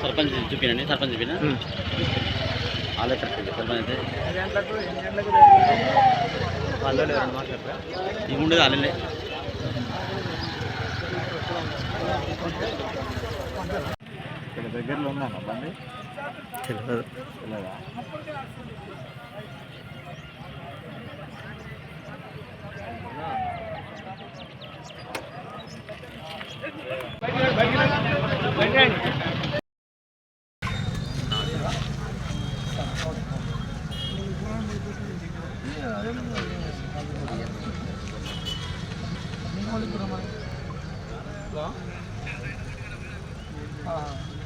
సర్పంచ్ చూపినండి సర్పంచ్ చూపినా? వాళ్ళే కరెక్ట్ సర్పంచ్ అయితే. ఇవి ఉండేది వాళ్ళే ఇక్కడ దగ్గరలో ఉందన్న బండి తెలియదు తెలియదా हाँ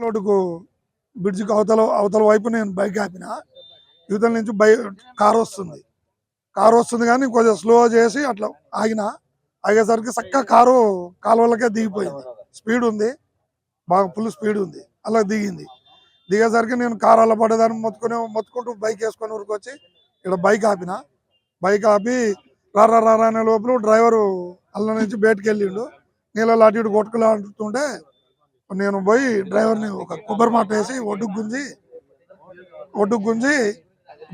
రోడ్డుకు బ్రిడ్జికి అవతల అవతల వైపు నేను బైక్ ఆపిన. యువతల నుంచి బై కారు వస్తుంది. కారు వస్తుంది కానీ కొంచెం స్లో చేసి అట్లా ఆగిన. ఆగేసరికి చక్కగా కారు కాలువలకే దిగిపోయింది. స్పీడ్ ఉంది. బాగా ఫుల్ స్పీడ్ ఉంది. అలా దిగింది. దిగేసరికి నేను కారు అలా పడేదాన్ని మొత్తుకునే మొత్తుకుంటూ బైక్ వేసుకొని ఊరికొచ్చి ఇక్కడ బైక్ ఆపిన. బైక్ ఆపి రారా రారా అనే లోపల డ్రైవరు అల్ల నుంచి బయటకు వెళ్ళిండు. నీళ్ళలో అటు ఇటు కొట్టుకులాడుతుంటే నేను పోయి డ్రైవర్ని ఒక కొబ్బరి మాట వేసి ఒడ్డుకు గుంజి ఒడ్డుకు గుంజి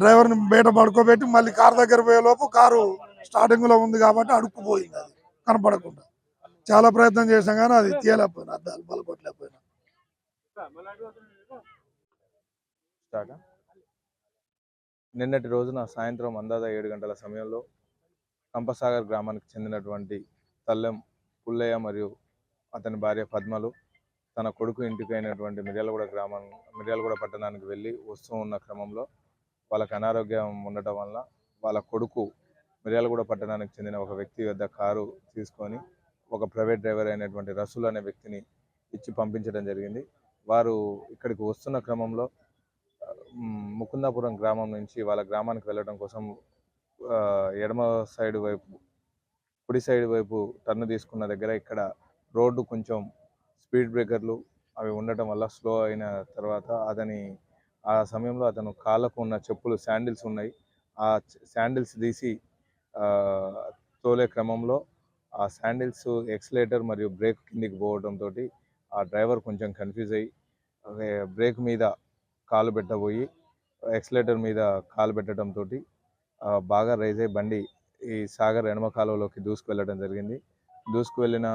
డ్రైవర్ని బయట పడుకోబెట్టి మళ్ళీ కారు దగ్గర పోయే లోపు కారు స్టార్టింగ్లో ఉంది కాబట్టి అడుక్కుపోయింది అది. కనపడకుండా. చాలా ప్రయత్నం చేసాం కానీ అది తీయలేకపోయినా అద్దాలు బలపట్టలేకపోయినా నిన్నటి రోజున సాయంత్రం అందాజ ఏడు గంటల సమయంలో కంపసాగర్ గ్రామానికి చెందినటువంటి తల్లెం పుల్లయ్య మరియు అతని భార్య పద్మలు తన కొడుకు ఇంటికి అయినటువంటి మిర్యాలగూడ గ్రామం మిర్యాలగూడ పట్టణానికి వెళ్ళి వస్తూ ఉన్న క్రమంలో వాళ్ళకి అనారోగ్యం ఉండటం వల్ల వాళ్ళ కొడుకు మిర్యాలగూడ పట్టణానికి చెందిన ఒక వ్యక్తి వద్ద కారు తీసుకొని ఒక ప్రైవేట్ డ్రైవర్ అయినటువంటి రసూల్ అనే వ్యక్తిని ఇచ్చి పంపించడం జరిగింది. వారు ఇక్కడికి వస్తున్న క్రమంలో ముకుందాపురం గ్రామం నుంచి వాళ్ళ గ్రామానికి వెళ్ళడం కోసం ఎడమ సైడ్ వైపు కుడి సైడ్ వైపు టర్న్ తీసుకున్న దగ్గర ఇక్కడ రోడ్డు కొంచెం స్పీడ్ బ్రేకర్లు అవి ఉండటం వల్ల స్లో అయిన తర్వాత అతని ఆ సమయంలో అతను కాళ్ళకు ఉన్న చెప్పులు శాండిల్స్ ఉన్నాయి. ఆ శాండిల్స్ తీసి తోలే క్రమంలో ఆ శాండిల్స్ ఎక్సలేటర్ మరియు బ్రేక్ కిందికి పోవడంతో ఆ డ్రైవర్ కొంచెం కన్ఫ్యూజ్ అయ్యి బ్రేక్ మీద కాలు పెట్టబోయి ఎక్సలేటర్ మీద కాలు పెట్టడంతో బాగా రైజ్ అయ్యి బండి ఈ సాగర్ ఎడమ కాలువలోకి దూసుకువెళ్ళడం జరిగింది. దూసుకువెళ్ళిన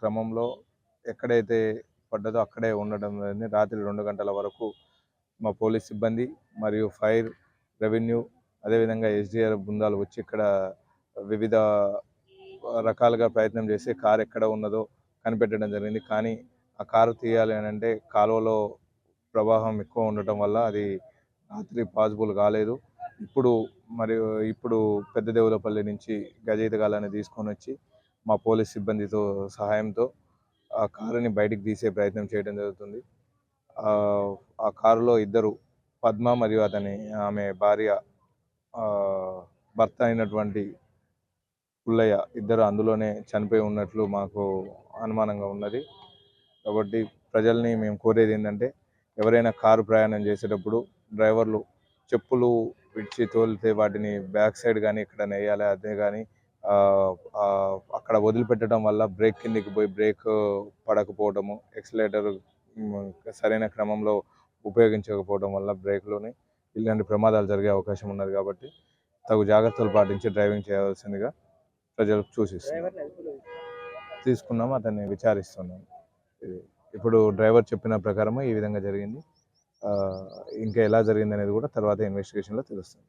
క్రమంలో ఎక్కడైతే పడ్డదో అక్కడే ఉండడం జరిగింది. రాత్రి రెండు గంటల వరకు మా పోలీస్ సిబ్బంది మరియు ఫైర్ రెవెన్యూ అదేవిధంగా ఎస్డిఆర్ బృందాలు వచ్చి ఇక్కడ వివిధ రకాలుగా ప్రయత్నం చేసి కారు ఎక్కడ ఉన్నదో కనిపెట్టడం జరిగింది. కానీ ఆ కారు తీయాలి అని అంటే కాలువలో ప్రవాహం ఎక్కువ ఉండటం వల్ల అది రాత్రి పాసిబుల్ కాలేదు. ఇప్పుడు మరియు ఇప్పుడు పెద్ద దేవులపల్లి నుంచి గజయితగాలని తీసుకొని వచ్చి మా పోలీస్ సిబ్బందితో సహాయంతో ఆ కారుని బయటికి తీసే ప్రయత్నం చేయడం జరుగుతుంది. ఆ, కారులో ఇద్దరు పద్మ మరియు అతని ఆమె భార్య భర్త అయినటువంటి పుల్లయ్య ఇద్దరు అందులోనే చనిపోయి ఉన్నట్లు మాకు అనుమానంగా ఉన్నది. కాబట్టి ప్రజల్ని మేము కోరేది ఏంటంటే ఎవరైనా కారు ప్రయాణం చేసేటప్పుడు డ్రైవర్లు చెప్పులు విడిచి తోలితే వాటిని బ్యాక్ సైడ్ కానీ ఇక్కడ వేయాలి అదే కానీ అక్కడ వదిలిపెట్టడం వల్ల బ్రేక్ కిందికి పోయి బ్రేక్ పడకపోవడము ఎక్సలేటర్ సరైన క్రమంలో ఉపయోగించకపోవడం వల్ల బ్రేక్లోనే ఇలాంటి ప్రమాదాలు జరిగే అవకాశం ఉన్నది కాబట్టి తగు జాగ్రత్తలు పాటించి డ్రైవింగ్ చేయవలసిందిగా ప్రజలకు సూచిస్తున్నాం. తీసుకున్నాం అతన్ని విచారిస్తున్నాం. ఇది ఇప్పుడు డ్రైవర్ చెప్పిన ప్రకారము ఈ విధంగా జరిగింది. ఇంకా ఎలా జరిగింది అనేది కూడా తర్వాత ఇన్వెస్టిగేషన్లో తెలుస్తుంది.